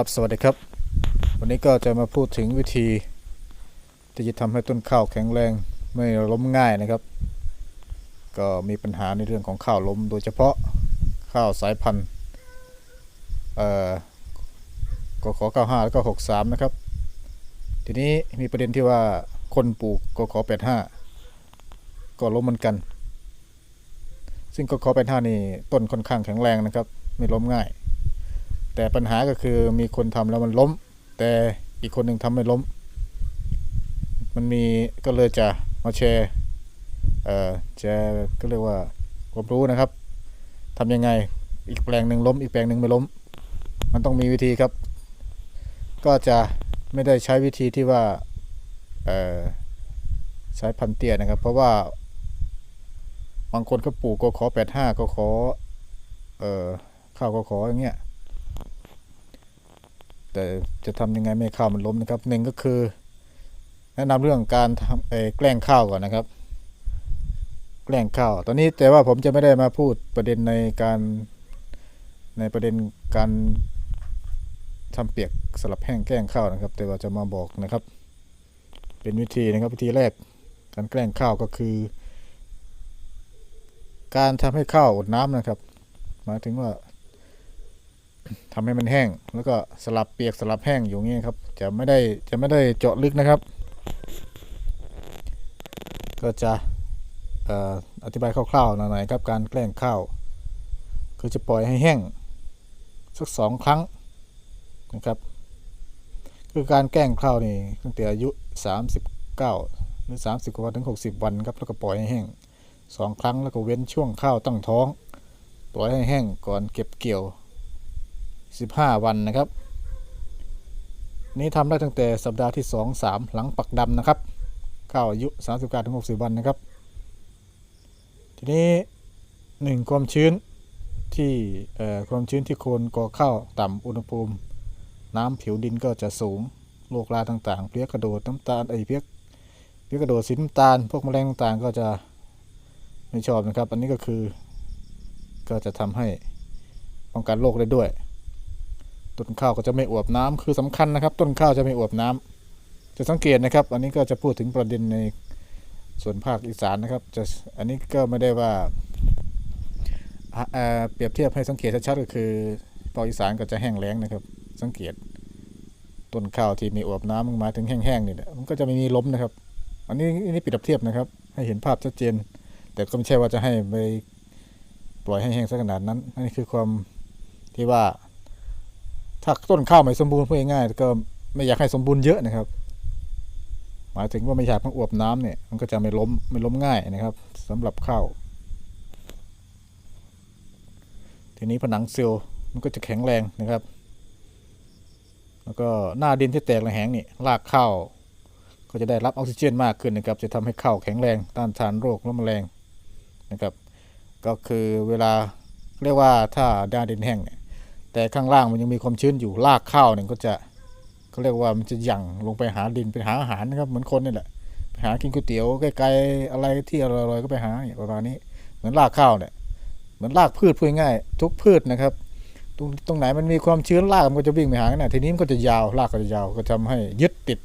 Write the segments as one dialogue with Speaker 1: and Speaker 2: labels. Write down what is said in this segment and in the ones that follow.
Speaker 1: ครับสวัสดีครับ วันนี้ก็จะมาพูดถึงวิธี ที่จะทำให้ต้นข้าวแข็งแรงไม่ล้มง่ายนะครับ ก็มีปัญหาในเรื่องของข้าวล้ม โดยเฉพาะข้าวสายพันธุ์เอ่อกข95แล้วก็ 63 นะครับ ทีนี้มีประเด็นที่ว่าคนปลูกกข85 ก็ล้มเหมือนกัน ซึ่งกข85นี่ต้นค่อนข้างแข็งแรงนะครับ ไม่ล้มง่าย แต่ปัญหาก็คือมีคนทำแล้วมันล้ม แต่อีกคนหนึ่งทำไม่ล้ม มันมีก็เลยจะมาแชร์เอ่อแชร์ก็เรียกว่าความรู้นะครับทำยังไงอีกแปลงหนึ่งล้ม อีกแปลงหนึ่งไม่ล้ม มันต้องมีวิธีครับ ก็จะไม่ได้ใช้วิธีที่ว่าเอ่อใช้พันเตียนะครับ เพราะว่าบางคนก็ปลูกก็ขอแปดห้าก็ขอเอ่อข้าวก็ขออย่างเงี้ย แต่จะทำยังไงไม่ข้าวมันล้มนะครับหนึ่งก็คือ แนะนำเรื่องการทำเอแกล้งข้าวก่อนนะครับ แกล้งข้าว ตอนนี้แต่ว่าผมจะไม่ได้มาพูดประเด็นในการในประเด็นการทำเปียกสลับแห้งแกล้งข้าวนะครับ แต่ว่าจะมาบอกนะครับ เป็นวิธีนะครับวิธีแรก การแกล้งข้าวก็คือ การทำให้ข้าวอดน้ำนะครับ หมายถึงว่า ทำให้มันแห้ง แล้วก็สลับเปียกสลับแห้งอยู่อย่างงี้ครับ จะไม่ได้จะไม่ได้เจาะลึกนะครับ ก็จะอธิบายคร่าวๆหน่อยๆครับการแกล้งข้าวคือจะปล่อยให้แห้งสักสองครั้งนะครับคือการแกล้งข้าวนี่ตั้งแต่อายุ 39 หรือ 30กว่าถึง 60 วันครับแล้วก็ปล่อยให้แห้งสองครั้งแล้วก็เว้นช่วงข้าวตั้งท้อง ปล่อยให้แห้งก่อนเก็บเกี่ยว 15 วันนะครับ นี้ทำได้ตั้งแต่สัปดาห์ที่ 2 3 หลังปักดำนะครับข้าวอายุ 39ถึง60 วันนะครับ ทีนี้ 1 ความชื้นที่เอ่อความชื้นที่โคนก่อข้าวต่ำอุณหภูมิ น้ำผิวดินก็จะสูงโรคราต่างๆ เพลี้ยกระโดดน้ำตาลไอเพลี้ยเพลี้ยกระโดดสีน้ำตาล พวกแมลงต่างๆก็จะไม่ชอบนะครับ อันนี้ก็คือก็จะทำให้ป้องกันโรคได้ด้วย ต้นข้าวก็จะไม่อวบน้ำคือสำคัญนะครับ ต้นข้าวจะไม่อวบน้ำจะสังเกตนะครับ อันนี้ก็จะพูดถึงประเด็นในส่วนภาคอีสานนะครับจะอันนี้ก็ไม่ได้ว่าเปรียบเทียบให้สังเกตชัดๆก็คือภาคอีสานก็จะแห้งแล้งนะครับ สังเกตต้นข้าวที่มีอวบน้ำมาถึงแห้งๆนี่แหละมันก็จะไม่มีล้มนะครับ อันนี้อันนี้เปรียบเทียบนะครับ ให้เห็นภาพชัดเจน แต่ก็ไม่ใช่ว่าจะให้ไปปล่อยให้แห้งซะขนาดนั้นอันนี้คือความที่ว่า ถ้าต้นข้าวไม่สมบูรณ์พูดง่ายๆก็ไม่อยากให้สมบูรณ์เยอะนะครับ หมายถึงว่าไม่อยากมันอวบน้ำเนี่ย มันก็จะไม่ล้มไม่ล้มง่ายนะครับสำหรับข้าว ทีนี้ผนังเซลล์มันก็จะแข็งแรงนะครับ แล้วก็หน้าดินที่แตกระแหงนี่รากข้าวก็จะได้รับออกซิเจนมากขึ้นนะครับ จะทำให้ข้าวแข็งแรงต้านทานโรคและแมลงนะครับ ก็คือเวลาเรียกว่าถ้าหน้าดินแห้งเนี่ย แต่ข้างล่างมันยังมีความชื้นอยู่รากข้าวเนี่ยก็จะเขาเรียกว่ามันจะหยั่งลงไปหาดินไปหาอาหารนะครับเหมือนคนนี่แหละไปหากินก๋วยเตี๋ยวใกล้ๆอะไรที่อร่อยๆก็ไปหาอย่างประมาณนี้เหมือนรากข้าวเนี่ยเหมือนรากพืชพูดง่ายทุกพืชนะครับตรงตรงไหนมันมีความชื้นรากมันก็จะวิ่งไปหากันนะทีนี้มันก็จะยาวรากก็จะยาวก็ทำให้ยึดติด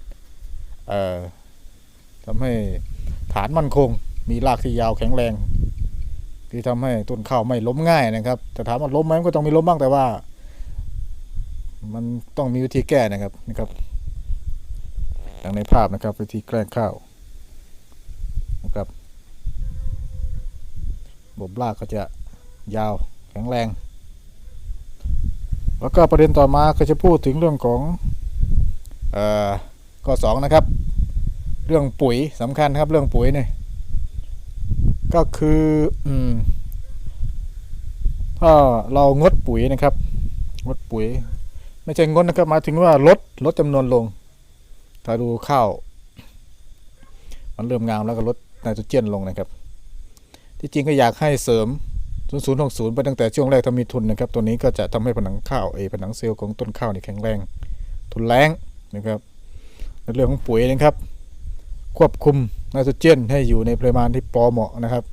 Speaker 1: เอ่อทำให้ฐานมั่นคง มีรากที่ยาวแข็งแรง ที่ทำให้ต้นข้าวไม่ล้มง่ายนะครับแต่ถามว่าล้มไหมมันก็ต้องมีล้มบ้างแต่ว่า มันต้องมีวิธีแก้นะครับนะครับอย่างในภาพนะครับ วิธีแกล้งข้าวนะครับบบรากก็จะยาวแข็งแรง แล้วก็ประเด็นต่อมาก็จะพูดถึงเรื่องของเอ่อข้อสองนะครับ เรื่องปุ๋ยสำคัญครับเรื่องปุ๋ยเนี่ยก็คืออถ้าเรางดปุ๋ยนะครับ งดปุ๋ย ไม่ใช่งดนะครับหมายถึงว่าลดลดจำนวนลง ถ้าดูข้าว มันเริ่มงามแล้วก็ลดไนโตรเจนลงนะครับ ที่จริงก็อยากให้เสริม 0060 ไปตั้งแต่ช่วงแรกถ้ามีทุนนะครับ ตัวนี้ก็จะทำให้ผนังข้าวเอผนังเซลล์ของต้นข้าวนี่แข็งแรง ทุนแรงนะครับในเรื่องของปุ๋ยนะครับ ควบคุมไนโตรเจนให้อยู่ในปริมาณที่พอเหมาะนะครับ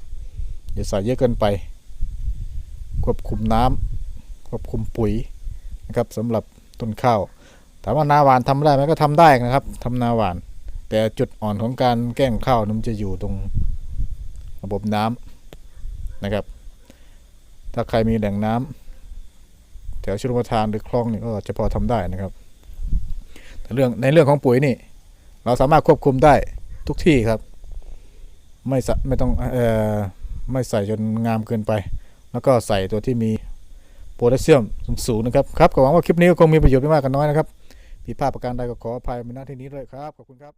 Speaker 1: อย่าใส่เยอะเกินไป ควบคุมน้ำควบคุมปุ๋ยนะครับสำหรับ ต้นข้าวถามว่านาหวานทำได้ไหมก็ทำได้นะครับทำนาหวาน แต่จุดอ่อนของการแกล้งข้าวนั้นมันจะอยู่ตรงระบบน้ำนะครับ ถ้าใครมีแหล่งน้ำแถวชลประทานหรือคลองนี่ก็จะพอทำได้นะครับแต่เรื่องในเรื่องของปุ๋ยนี่ เราสามารถควบคุมได้ทุกที่ครับ ไม่ไม่ต้องเออไม่ใส่จนงามเกินไป แล้วก็ใส่ตัวที่มี โพแทสเซียมสูงๆนะครับครับก็หวังว่าคลิปนี้ก็คงมีประโยชน์ไม่มากก็น้อยนะครับผิดพลาดประการใดก็ขออภัยในหน้าที่นี้ด้วยครับขอบคุณครับ